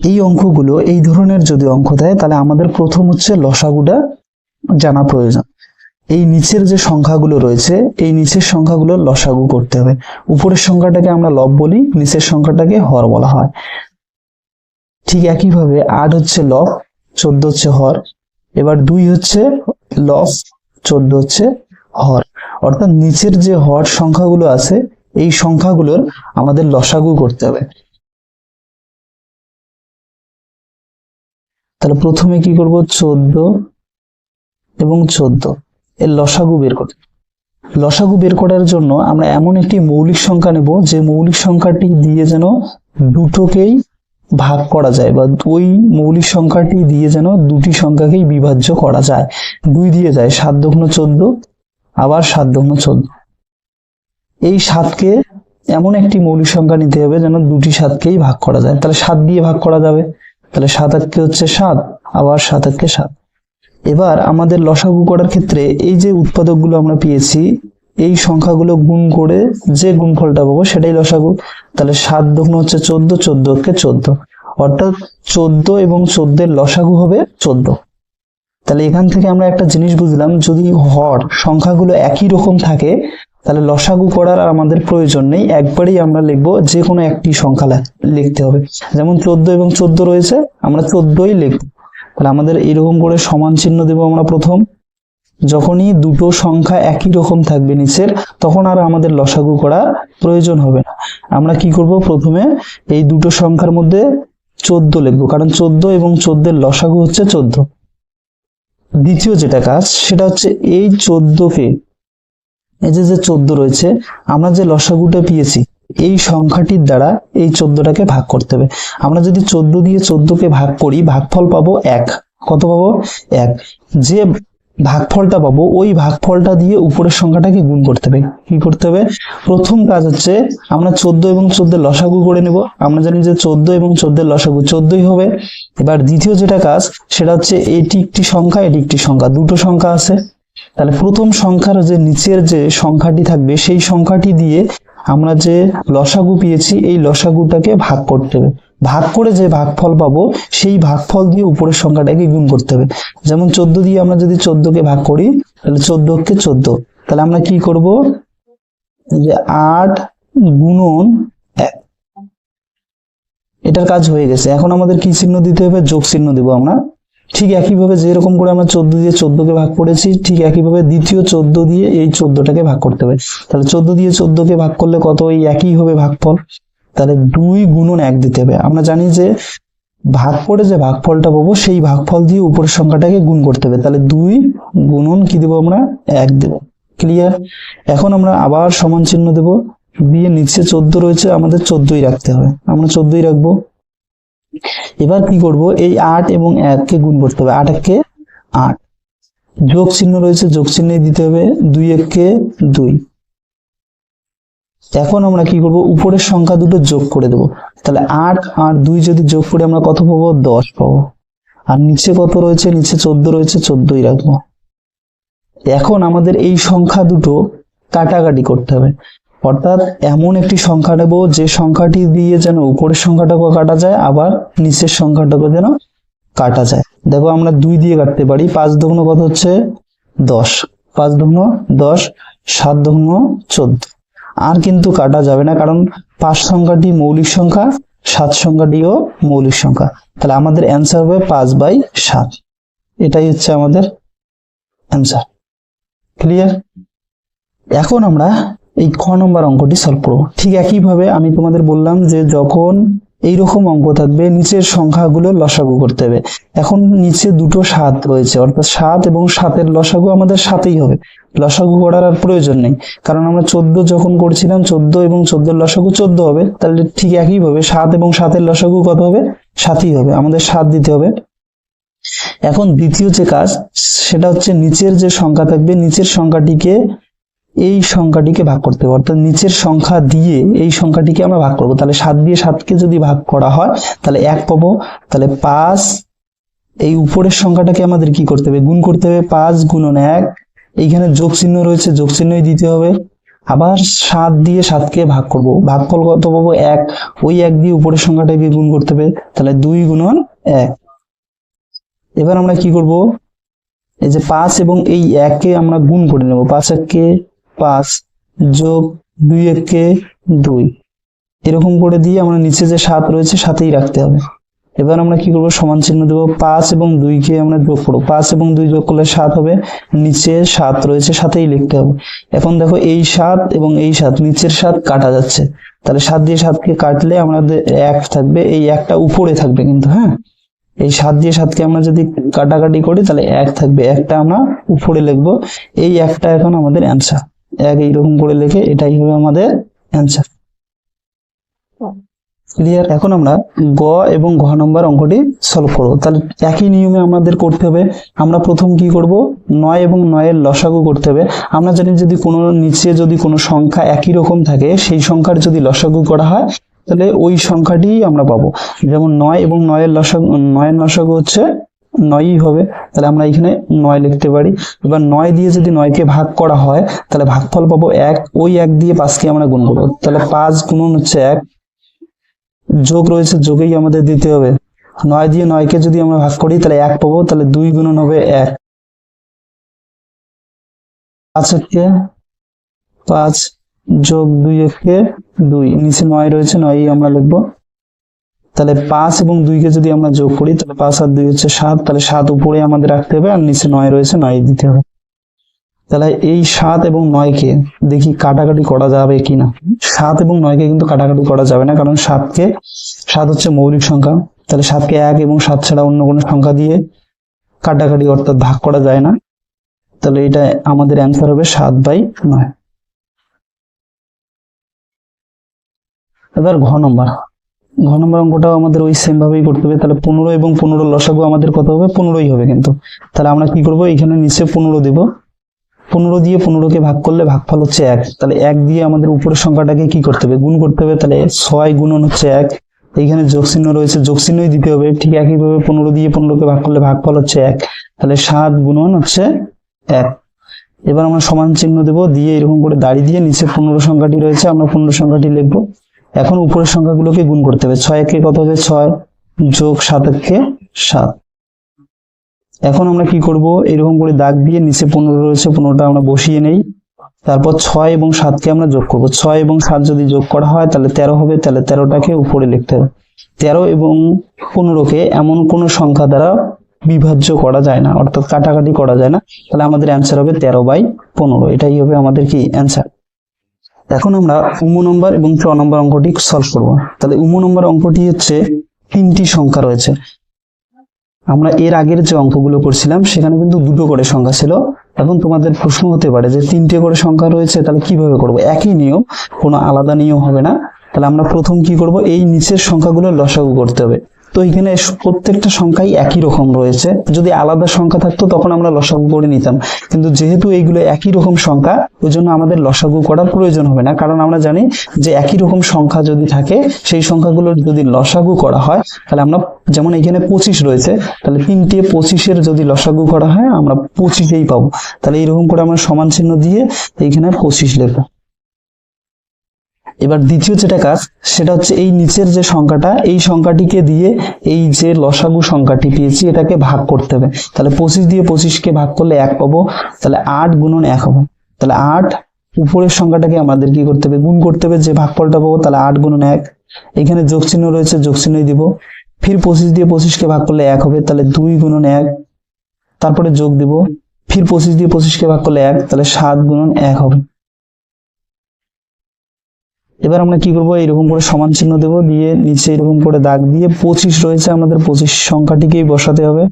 এই অঙ্কগুলো, এই ধরনের যদি অঙ্ক দেয়, তাহলে আমাদের প্রথম হচ্ছে লসাগুটা জানা প্রয়োজন। এই নিচের যে সংখ্যাগুলো রয়েছে, এই নিচের সংখ্যাগুলো লসাগু করতে হবে। উপরের সংখ্যাটাকে আমরা লব বলি, নিচের সংখ্যাটাকে হর বলা হয়। ঠিক একইভাবে আট হচ্ছে লব, চোদ্দ হচ্ছে হর। এবার দুই হচ্ছে লব, চোদ্দ হচ্ছে হর। অর্থাৎ নিচের যে হর সংখ্যাগুলো আছে, এই সংখ্যাগুলোর আমাদের লসাগু করতে হবে। তাহলে প্রথমে কি করব? চোদ্দ এবং চোদ্দ। এর লসাগু বের করতে। লসাগু বের করার জন্য আমরা এমন একটি মৌলিক সংখ্যা নেব, যে মৌলিক সংখ্যাটি দিয়ে যেন দুটোকেই ভাগ করা যায়, বা ওই মৌলিক সংখ্যাটি দিয়ে যেন দুটি সংখ্যাকেই বিভাজ্য করা যায়। দুই দিয়ে যায়, সাত দগ্ন চোদ্দ, আবার সাত দগ্ন চোদ্দ। এই সাতকে এমন একটি মৌলিক সংখ্যা নিতে হবে যেন দুটি সাতকেই ভাগ করা যায়। তাহলে সাত দিয়ে ভাগ করা যাবে। তাহলে সাত এককে হচ্ছে সাত, আবার সাত এককে সাত। এবার আমাদের লসাগু করার ক্ষেত্রে এই যে উৎপাদকগুলো আমরা পেয়েছি, এই সংখ্যাগুলো গুণ করে যে গুণফলটা পাবো সেটাই লসাগু। তাহলে সাত দগ্ন হচ্ছে চোদ্দ চোদ্দকে চোদ্দ। অর্থাৎ চোদ্দ এবং চোদ্দের লসাগু হবে চোদ্দ। তাহলে এখান থেকে আমরা একটা জিনিস বুঝলাম, যদি হর সংখ্যাগুলো একই রকম থাকে, তাহলে লসাগু করার আর আমাদের প্রয়োজন নেই। একবারেই আমরা লিখব যে কোনো একটি সংখ্যা লিখতে হবে। যেমন চোদ্দ এবং চোদ্দ রয়েছে, আমরা চোদ্দই লিখব। তাহলে আমাদের এরকম করে সমান চিহ্ন দেবো আমরা প্রথম। যখনই দুটো সংখ্যা একই রকম থাকবে নিচের, তখন আর আমাদের লসাগু করা প্রয়োজন হবে না। আমরা কি করব? প্রথমে এই দুটো সংখ্যার মধ্যে চোদ্দ লিখব, কারণ চোদ্দ এবং চোদ্দের লসাগু হচ্ছে চোদ্দ। দ্বিতীয় যেটা কাজ, সেটা হচ্ছে এই চোদ্দকে এই যে যে চোদ্দ রয়েছে, আমরা যে লসাগুটা পেয়েছি, এই সংখ্যাটির দ্বারা এই চোদ্দটাকে ভাগ করতে হবে। আমরা যদি চোদ্দ দিয়ে চোদ্দকে ভাগ করি, ভাগফল পাবো এক। কত পাবো? এক। যে ভাগফলটা পাবো, ওই ভাগফলটা দিয়ে উপরের সংখ্যাটাকে গুণ করতে হবে। কি করতে হবে? প্রথম কাজ হচ্ছে আমরা চোদ্দ এবং চোদ্দের লসাগু করে নেব। আমরা জানি যে চোদ্দ এবং চোদ্দের লসাগু চোদ্দই হবে। এবার দ্বিতীয় যেটা কাজ, সেটা হচ্ছে এটি একটি সংখ্যা, এটি একটি সংখ্যা। দুটো সংখ্যা আছে। তাহলে প্রথম সংখ্যার যে নিচের যে সংখ্যাটি থাকবে, সেই সংখ্যাটি দিয়ে আমরা যে লসাগু পেয়েছি, এই লসাগুটাকে ভাগ করতে হবে। ভাগ করে যে ভাগফল পাবো, সেই ভাগফল দিয়ে উপরের সংখ্যাটাকে গুণ করতে হবে। যেমন চোদ্দ দিয়ে আমরা যদি চোদ্দকে ভাগ করি, তাহলে চোদ্দকে চোদ্দ। তাহলে আমরা কি করব? যে আট গুণন এটার কাজ হয়ে গেছে। এখন আমাদের কি চিহ্ন দিতে হবে? যোগ চিহ্ন দিব আমরা। ঠিক একইভাবে যেরকম করে আমরা চোদ্দ দিয়ে চোদ্দকে ভাগ করেছি, ঠিক একইভাবে দ্বিতীয় চোদ্দ দিয়ে এই চোদ্দটাকে ভাগ করতে হবে। তাহলে চোদ্দ দিয়ে চোদ্দকে ভাগ করলে কত? ওই একই হবে ভাগফল। তাহলে দুই গুণন এক দিতে হবে। আমরা জানি যে ভাগ করে যে ভাগফলটা পাবো, সেই ভাগফল দিয়ে উপরের সংখ্যাটাকে গুণ করতে হবে। তাহলে দুই গুণন কি দেবো আমরা? এক দেব। ক্লিয়ার এখন আমরা আবার সমান চিহ্ন দেব। দিয়ে নিচে চোদ্দ রয়েছে, আমাদের চোদ্দই রাখতে হবে। আমরা চোদ্দই রাখব। এবার কি করব? এই আট এবং এককে গুণ করতে হবে। আট এককে আট। যোগ চিহ্ন রয়েছে যোগ চিহ্নে দিতে হবে। দুই এককে দুই। এখন আমরা কি করব? উপরের সংখ্যা দুটো যোগ করে দেব। তাহলে আট আর দুই যদি যোগ করে আমরা কত পাবো? দশ পাবো। আর নিচে কত রয়েছে? নিচে চোদ্দ রয়েছে, চোদ্দই রাখব। এখন আমাদের এই সংখ্যা দুটো কাটাকাটি করতে হবে। অর্থাৎ এমন একটি সংখ্যা নেব যে সংখ্যাটি দিয়ে যেন উপরের সংখ্যাটাকে কাটা যায়, আবার নিচের সংখ্যাটাকে যেন কাটা যায়। দেখো আমরা দুই দিয়ে কাটতে পারি। পাঁচ দগ্ন কত হচ্ছে? দশ। পাঁচ দগ্ন দশ, সাত দগ্ন চোদ্দ। আর কিন্তু কাটা যাবে না, কারণ পাঁচ সংখ্যাটি মৌলিক সংখ্যা, সাত সংখ্যাটিও মৌলিক সংখ্যা। তাহলে আমাদের অ্যান্সার হবে পাঁচ বাই সাত। এটাই হচ্ছে আমাদের অ্যান্সার ক্লিয়ার এখন আমরা এই খ নম্বর অঙ্কটি সলভ করব। ঠিক একইভাবে আমি তোমাদের বললাম যে যখন এইরকম অঙ্ক থাকবে, নিচের সংখ্যাগুলো লসাগু করতে হবে। এখন নিচে দুটো সাত রয়েছে, অর্থাৎ সাত এবং সাতের লসাগু আমাদের সাথেই হবে। লসাগু করার আর প্রয়োজন নেই, কারণ আমরা চোদ্দ যখন করছিলাম, চোদ্দ এবং চোদ্দের লসাগু চোদ্দ হবে, তাহলে ঠিক একইভাবে সাত এবং সাতের লসাগু কত হবে? সাতই হবে, আমাদের সাত দিতে হবে। এখন দ্বিতীয় যে কাজ, সেটা হচ্ছে নিচের যে সংখ্যা থাকবে, নিচের সংখ্যাটিকে এই সংখ্যাটিকে ভাগ করতে হবে। অর্থাৎ নিচের সংখ্যা দিয়ে এই সংখ্যাটিকে আমরা ভাগ করব। তাহলে সাত দিয়ে সাতকে যদি ভাগ করা হয়, তাহলে এক পাবো। তাহলে পাঁচ, এই উপরের সংখ্যাটাকে আমাদের কি করতে হবে? গুণ করতে হবে পাঁচ গুণন এক। এইখানে যোগ চিহ্ন রয়েছে, যোগ চিহ্নই দিতে হবে। আবার সাত দিয়ে সাতকে ভাগ করব। ভাগফল কত পাবো? এক। ওই এক দিয়ে উপরের সংখ্যাটাকে গুণ করতে হবে, তাহলে দুই গুণন এক। এবার আমরা কি করব? এই যে পাঁচ এবং এই এককে আমরা গুণ করে নেব। পাঁচ এককে পাঁচ যোগ দুই এককে দুই। এরকম করে দিয়ে আমরা নিচে যে সাত রয়েছে সাথেই রাখতে হবে। এবার আমরা কি করব? সমান চিহ্ন দেবো। পাঁচ এবং দুইকে আমরা যোগ করব। পাঁচ এবং দুই যোগ করলে সাত হবে। নিচে সাত রয়েছে সাথেই লিখতে হবে। এখন দেখো, এই সাত এবং এই সাত, নিচের সাত কাটা যাচ্ছে। তাহলে সাত দিয়ে সাতকে কাটলে আমাদের এক থাকবে। এই একটা উপরে থাকবে কিন্তু হ্যাঁ? এই সাত দিয়ে সাতকে আমরা যদি কাটাকাটি করি, তাহলে এক থাকবে। একটা আমরা উপরে লিখব। এই একটা এখন আমাদের অ্যান্সার। এক এইরকম করে লিখে এটাই হবে আমাদের অ্যান্সার ক্লিয়ার এখন আমরা গ এবং ঘ নম্বর অঙ্কটি সলভ করব। তাহলে একই নিয়মে আমাদের করতে হবে। আমরা প্রথম কি করব? নয় এবং নয়ের লসাগু করতে হবে। আমরা জানি যদি কোনো নিচে যদি কোনো সংখ্যা একই রকম থাকে, সেই সংখ্যার যদি লসাগু করা হয়, তাহলে ওই সংখ্যাটি আমরা পাবো। যেমন নয় এবং নয়ের লসাগু নয়ের লসাগু হচ্ছে নয়ই হবে, তাহলে আমরা এখানে নয় লিখতে পারি। এবার নয় দিয়ে যদি নয়কে ভাগ করা হয়, তাহলে ভাগফল পাবো এক, ওই এক দিয়ে পাঁচকে আমরা গুণ করব। তাহলে পাঁচ গুণন হচ্ছে এক। যোগ রয়েছে, যোগেই আমাদের দিতে হবে। নয় দিয়ে নয়কে যদি আমরা ভাগ করি, তাহলে এক পাবো, তাহলে দুই গুণন হবে এক। পাঁচ একে পাঁচ যোগ দুই একে দুই। নিচে নয় রয়েছে, নয়ই আমরা লিখব। তাহলে পাঁচ এবং দুইকে যদি আমরা যোগ করি, তাহলে পাঁচ আর দুই হচ্ছে সাত, তাহলে সাত উপরে আমাদের রাখতে হবে আর নিচে নয় রয়েছে, নয় দিতে হবে। তাহলে এই সাত এবং নয়কে দেখি কাটাকাটি করা যাবে কিনা। সাত এবং নয়কে কিন্তু কাটাকাটি করা যাবে না, কারণ সাতকে, সাত হচ্ছে মৌলিক সংখ্যা। তাহলে সাতকে এক এবং সাত ছাড়া অন্য কোনো সংখ্যা দিয়ে কাটাকাটি অর্থাৎ ভাগ করা যায় না। তাহলে এটা আমাদের অ্যান্সার হবে সাত বাই নয়। এবার ঘ নম্বর। ঘ নম্বর অঙ্কটাও আমাদের ওই সেম ভাবেই করতে হবে। তাহলে পনেরো এবং পনেরো লসাগু আমাদের কত হবে? পনেরোই হবে কিন্তু। তাহলে আমরা কি করব? এখানে নিচে পনেরো দেব। পনেরো দিয়ে পনেরোকে ভাগ করলে ভাগফল হচ্ছে এক। তাহলে এক দিয়ে আমাদের উপরের সংখ্যাটাকে কি করতে হবে? গুণ করতে হবে। তাহলে ছয় গুণন হচ্ছে এক। এইখানে যোগ চিহ্ন রয়েছে। যোগ চিহ্নই দিতে হবে। ঠিক একইভাবে পনেরো দিয়ে পনেরোকে ভাগ করলে ভাগফল হচ্ছে এক। তাহলে সাত গুণন হচ্ছে এক। এবার আমরা সমান চিহ্ন দেবো। দিয়ে এরকম করে দাঁড়িয়ে দিয়ে নিচে পনেরো সংখ্যাটি রয়েছে। আমরা পনেরো সংখ্যাটি লিখব। এখন উপরের সংখ্যাগুলোকে গুণ করতে হবে। ছয় একে কত হবে? ছয় যোগ সাত একে সাত। এখন আমরা কি করব? এরকম করে দাগ দিয়ে নিচে পনেরো রয়েছে, পনেরোটা আমরা বসিয়ে নেই। তারপর ছয় এবং সাতকে আমরা যোগ করব। ছয় এবং সাত যদি যোগ করা হয়, তাহলে তেরো হবে। তাহলে তেরোটাকে উপরে লিখতে হবে। তেরো এবং পনেরোকে এমন কোন সংখ্যা দ্বারা বিভাজ্য করা যায় না, অর্থাৎ কাটাকাটি করা যায় না। তাহলে আমাদের অ্যান্সার হবে তেরো বাই পনেরো। এটাই হবে আমাদের কি অ্যান্সার এখন আমরা উমো নম্বর এবং চ নম্বর অঙ্কটি সলভ করব। তাহলে উমো নম্বর অঙ্কটি হচ্ছে তিনটি সংখ্যা রয়েছে। আমরা এর আগের যে অঙ্কগুলো করছিলাম সেখানে কিন্তু দুটো করে সংখ্যা ছিল। এখন তোমাদের প্রশ্ন হতে পারে যে তিনটে করে সংখ্যা রয়েছে, তাহলে কীভাবে করব? একই নিয়ম, কোনো আলাদা নিয়ম হবে না। তাহলে আমরা প্রথম কি করব? এই নিচের সংখ্যাগুলো লসাগু করতে হবে। তো এখানে প্রত্যেকটা সংখ্যাই একই রকম রয়েছে। যদি আলাদা সংখ্যা থাকতো, তখন আমরা লসাগু করে নিতাম। কিন্তু যেহেতু এইগুলো একই রকম সংখ্যা ওই জন্য আমাদের লসাগু করার প্রয়োজন হবে না। কারণ আমরা জানি যে একই রকম সংখ্যা যদি থাকে, সেই সংখ্যাগুলোর যদি লসাগু করা হয়, তাহলে আমরা যেমন এখানে পঁচিশ রয়েছে, তাহলে তিনটে পঁচিশের যদি লসাগু করা হয়, আমরা পঁচিশেই পাবো। তাহলে এইরকম করে আমরা সমান চিহ্ন দিয়ে এইখানে পঁচিশ লিখব এবার দ্বিতীয় যেটা কাজ, সেটা হচ্ছে এই নিচের যে সংখ্যাটা, এই সংখ্যাটিকে দিয়ে এই যে লসাগু সংখ্যাটি পেয়েছি, এটাকে ভাগ করতে হবে। তাহলে পঁচিশ দিয়ে পঁচিশকে ভাগ করলে এক পাবো, তাহলে আট গুণন এক হবে। তাহলে আট উপরের সংখ্যাটাকে আমাদের কি করতে হবে? গুণ করতে হবে, যে ভাগ ভাগফলটা পাবো, তাহলে আট গুণন এক। এখানে যোগ চিহ্ন রয়েছে যোগ চিহ্নই দিব। ফির পঁচিশ দিয়ে পঁচিশকে ভাগ করলে এক হবে, তাহলে দুই গুণন এক। তারপরে যোগ দিব। ফির পঁচিশ দিয়ে পঁচিশকে ভাগ করলে এক, তাহলে সাত গুণন এক হবে। এবার আমরা কি করব? এরকম করে সমান চিহ্ন দেব, দিয়ে নিচে এরকম করে দাগ দিয়ে পঁচিশ রয়েছে, আমাদের পঁচিশ সংখ্যাটিকেই বসাতে হবে।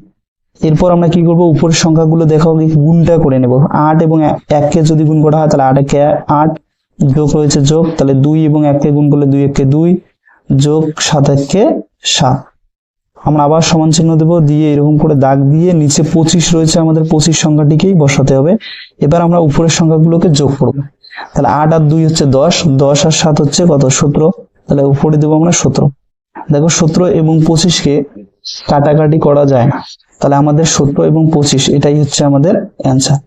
এরপর আমরা কি করব? উপরের সংখ্যাগুলো দেখাও গুণটা করে নেব। আট এবং এক- এককে যদি গুণ করা হয়, তাহলে আট একে আট যোগ রয়েছে যোগ, তাহলে দুই এবং এককে গুণ করলে দুই একে দুই, যোগ সাত এককে সাত। আমরা আবার সমান চিহ্ন দেব, দিয়ে এরকম করে দাগ দিয়ে নিচে পঁচিশ রয়েছে, আমাদের পঁচিশ সংখ্যাটিকেই বসাতে হবে। এবার আমরা উপরের সংখ্যাগুলোকে যোগ করব। তাহলে আট আর দুই হচ্ছে দশ দশ আর সাত হচ্ছে কত? সতেরো। তাহলে উপরে দেবো আমরা সতেরো। দেখো সতেরো এবং পঁচিশকে কাটাকাটি করা যায় না। তাহলে আমাদের সতেরো এবং পঁচিশ, এটাই হচ্ছে আমাদের অ্যান্সার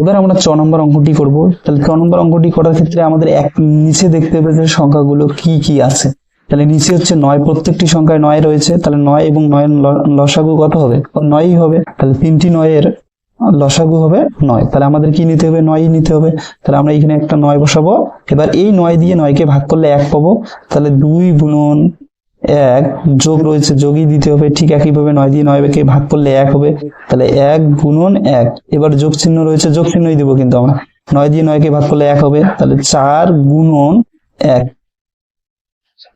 এবার আমরা ছ নম্বর অঙ্কটি করব। তাহলে ছ নম্বর অঙ্কটি করার ক্ষেত্রে আমাদের এক নিচে দেখতে হবে যে সংখ্যাগুলো কি কি আছে। তাহলে নিচে হচ্ছে নয়, প্রত্যেকটি সংখ্যায় নয় রয়েছে। তাহলে নয় এবং নয়ের লসাগু কত হবে? নয়ই হবে। তাহলে তিনটি নয়ের লসাগু হবে নয়। তাহলে আমাদের কি নিতে হবে? নয়ই নিতে হবে। তাহলে আমরা এখানে একটা নয় বসাবো। এবার এই নয় দিয়ে নয়কে ভাগ করলে এক পাবো। তাহলে দুই গুণন এক যোগ রয়েছে, যোগই দিতে হবে। ঠিক একইভাবে নয় দিয়ে নয়কে ভাগ করলে এক হবে। তাহলে এক গুণন এক। এবার যোগ চিহ্ন রয়েছে, যোগ চিহ্নই দিব কিন্তু আমরা। নয় দিয়ে নয়কে ভাগ করলে এক হবে। তাহলে চার গুণন এক।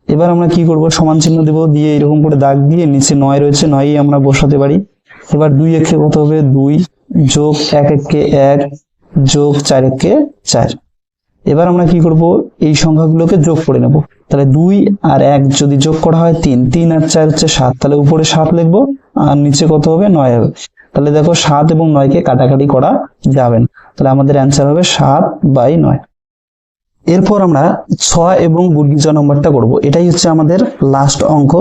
এবার আমরা কি করব? সমান চিহ্ন দেব। দিয়ে এরকম করে দাগ দিয়ে নিচে নয় রয়েছে, নয়ই আমরা বসাতে পারি। এবার দুই একে কত হবে? দুই। যোগ এক একে এক যোগ চার একে চার। এবার আমরা কি করব? এই সংখ্যাগুলোকে যোগ করে নেব। তাহলে দুই আর এক যদি যোগ করা হয় তিন। তিন আর চার হচ্ছে সাত। তাহলে উপরে সাত লিখব আর নিচে কত হবে? নয় হবে। তাহলে দেখো সাত এবং নয়কে কাটাকাটি করা যাবে না। তাহলে আমাদের অ্যান্সার হবে সাত বাই নয়। এরপর আমরা ছয় এবং বর্গীজ নম্বরটা করব। এটাই হচ্ছে আমাদের লাস্ট অঙ্ক।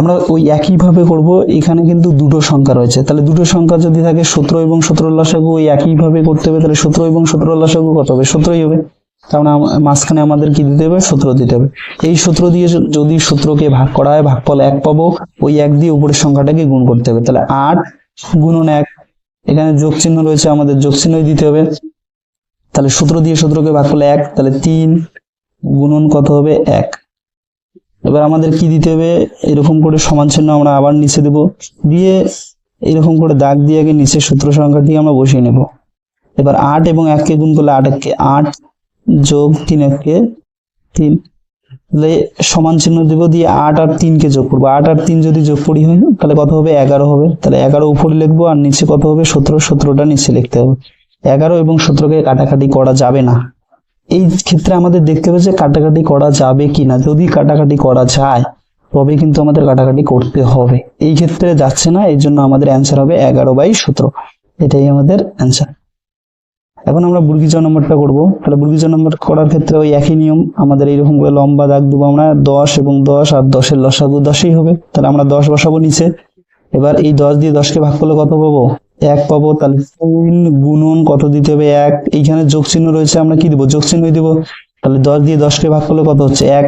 আমরা ওই একইভাবে করব, এখানে কিন্তু দুটো সংখ্যা রয়েছে। তাহলে দুটো সংখ্যা যদি থাকে সতেরো এবং সতেরো লসাগু ওই একইভাবে করতে হবে, তাহলে সতেরো এবং সতেরো লসাগু কত হবে? সতেরোই হবে। তার মানে মাঝখানে আমাদের কি দিতে হবে? সতেরো দিতে হবে। এই সূত্র দিয়ে যদি সূত্রকে ভাগ করা হয়, ভাগফল এক পাবো, ওই এক দিয়ে উপরের সংখ্যাটাকে গুণ করতে হবে। তাহলে আট গুণন এক, এখানে যোগ চিহ্ন রয়েছে, আমাদের যোগ চিহ্নই দিতে হবে। তাহলে সূত্র দিয়ে সূত্রকে ভাগ করলে এক, তাহলে তিন গুণন কত হবে? এক। এবার আমাদের কি দিতে হবে? এরকম করে সমান চিহ্ন আমরা আবার নিচে দেব। দিয়ে এরকম করে দাগ দিয়ে আগে নিচে সূত্র সংখ্যাটি আমরা বসিয়ে নেব। এবার আট এবং এককে গুণ করলে আট এককে আট যোগ তিন এককে তিন। সমান চিহ্ন দেব দিয়ে আট আর তিনকে যোগ করব। আট আর তিন যদি যোগ করি হয় তাহলে কত হবে? এগারো হবে। তাহলে এগারো উপরে লিখব আর নিচে কত হবে? সতেরো। সতেরোটা নিচে লিখতে হবে। এগারো এবং সতেরোকে কাটাকাটি করা যাবে না। এই ক্ষেত্রে আমাদের দেখতে হবে যে কাটাকাটি করা যাবে কি না যদি কাটাকাটি করা যায় তবে কিন্তু আমাদের কাটাকাটি করতে হবে। এই ক্ষেত্রে যাচ্ছে না, এই জন্য আমাদের অ্যান্সার হবে এগারো বাই সতেরো। এটাই আমাদের অ্যান্সার এখন আমরা বুর্গিজ নম্বরটা করব। তাহলে বুর্গিজ নম্বর করার ক্ষেত্রে ওই একই নিয়ম, আমাদের এইরকম করে লম্বা দাগ দেবো আমরা, দশ এবং দশ আর দশের লসাগু দশই হবে। তাহলে আমরা দশ বসাবো নিচে। এবার এই দশ দিয়ে দশকে ভাগ করলে কত পাবো? এক পাবো, তাহলে তিন গুণন কত দিতে হবে? এক, এইখানে যোগ চিহ্ন রয়েছে, আমরা কি দিব? যোগ চিহ্ন দিব। তাহলে দশ দিয়ে দশকে ভাগ করলে কত হচ্ছে? এক,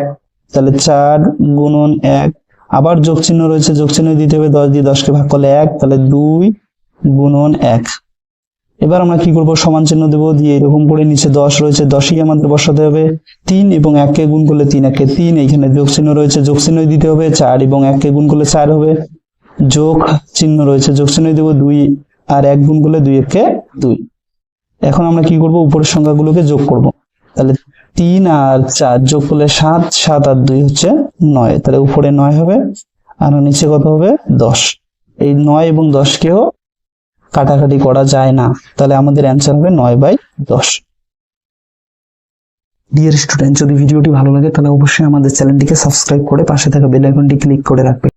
তাহলে চার গুণন এক। আবার যোগ চিহ্ন রয়েছে যোগ চিহ্ন দিতে হবে, দশ দিয়ে দশকে ভাগ করলে এক, তাহলে দুই গুণন এক। এবার আমরা কি করব? সমান চিহ্ন দেবো, দিয়ে এরকম করে নিচে দশ রয়েছে, দশই আমাদের বসাতে হবে। তিন এবং এককে গুণ করলে তিন, একে তিন, এইখানে যোগ চিহ্ন রয়েছে যোগ চিহ্ন দিতে হবে, চার এবং এককে গুণ করলে চার হবে। যোগ চিহ্ন রয়েছে যোগ চিহ্ন দেবো, দুই আর এক গুণ করলে দুই একে দুই। এখন আমরা কি করব? উপরের সংখ্যাগুলোকে যোগ করব। তাহলে তিন আর চার যোগ করলে সাত সাত আর দুই হচ্ছে নয়। তাহলে উপরে নয় হবে, আর নিচে কত হবে? দশ। এই নয় এবং দশকেও কাটাকাটি করা যায় না। তাহলে আমাদের অ্যান্সার হবে নয় বাই দশ। ডিয়ার স্টুডেন্ট যদি ভিডিওটি ভালো লাগে, তাহলে অবশ্যই আমাদের চ্যানেলটিকে সাবস্ক্রাইব করে পাশে থাকা বেল আইকনটি ক্লিক করে রাখবে